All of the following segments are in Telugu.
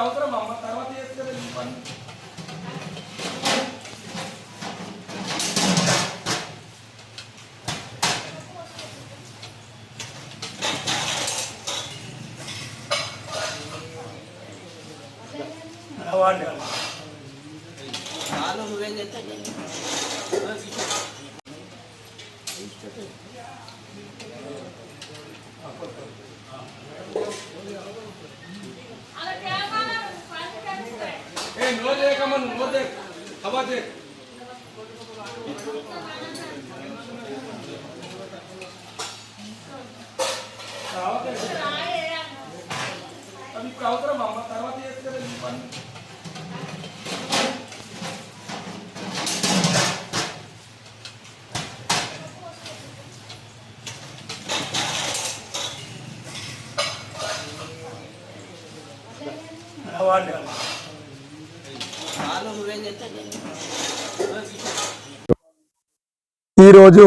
అవసరం అమ్మ తర్వాత చేస్తే పని. అవసరం అమ్మ తర్వాత చేస్తే కదా ఈ పని అవ్వండి చాలు నువ్వేం చేస్తా ఈరోజు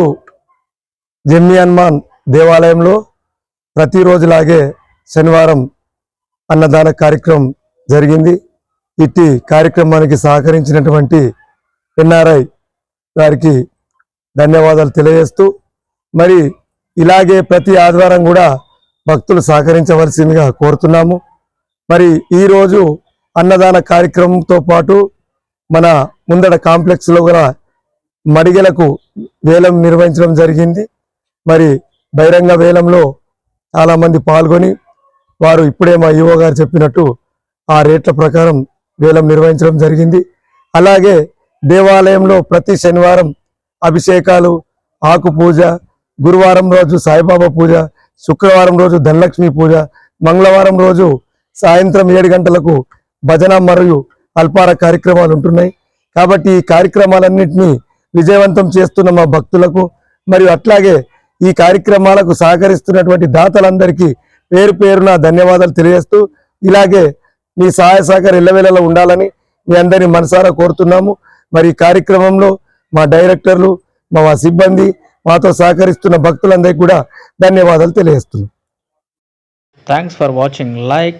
జమ్మి హనుమాన్ దేవాలయంలో ప్రతిరోజులాగే శనివారం అన్నదాన కార్యక్రమం జరిగింది. ఇట్టి కార్యక్రమానికి సహకరించినటువంటి ఎన్ఆర్ఐ గారికి ధన్యవాదాలు తెలియజేస్తూ మరి ఇలాగే ప్రతి ఆదివారం కూడా భక్తులు సహకరించవలసిందిగా కోరుతున్నాము. మరి ఈరోజు అన్నదాన కార్యక్రమంతో పాటు మన ముందడ కాంప్లెక్స్లో కూడా మడిగలకు వేలం నిర్వహించడం జరిగింది. మరి బహిరంగ వేలంలో చాలామంది పాల్గొని వారు ఇప్పుడే మా ఈవో గారు చెప్పినట్టు ఆ రేట్ల ప్రకారం వేలం నిర్వహించడం జరిగింది. అలాగే దేవాలయంలో ప్రతి శనివారం అభిషేకాలు ఆకు పూజ గురువారం రోజు సాయిబాబా పూజ శుక్రవారం రోజు ధనలక్ష్మి పూజ మంగళవారం రోజు సాయంత్రం ఏడు గంటలకు భజన మరియు అల్పార కార్యక్రమాలు ఉంటున్నాయి. కాబట్టి ఈ కార్యక్రమాలన్నింటినీ విజయవంతం చేస్తున్న మా భక్తులకు మరియు అట్లాగే ఈ కార్యక్రమాలకు సహకరిస్తున్నటువంటి దాతలందరికీ పేరు పేరున ధన్యవాదాలు తెలియజేస్తూ ఇలాగే మీ సహాయ సహకారం ఇళ్ళవేళలో ఉండాలని మీ అందరినీ మనసారా కోరుతున్నాము. మరి ఈ కార్యక్రమంలో మా డైరెక్టర్లు మా సిబ్బంది మాతో సహకరిస్తున్న భక్తులందరికీ కూడా ధన్యవాదాలు తెలియజేస్తున్నాం. Thanks for watching like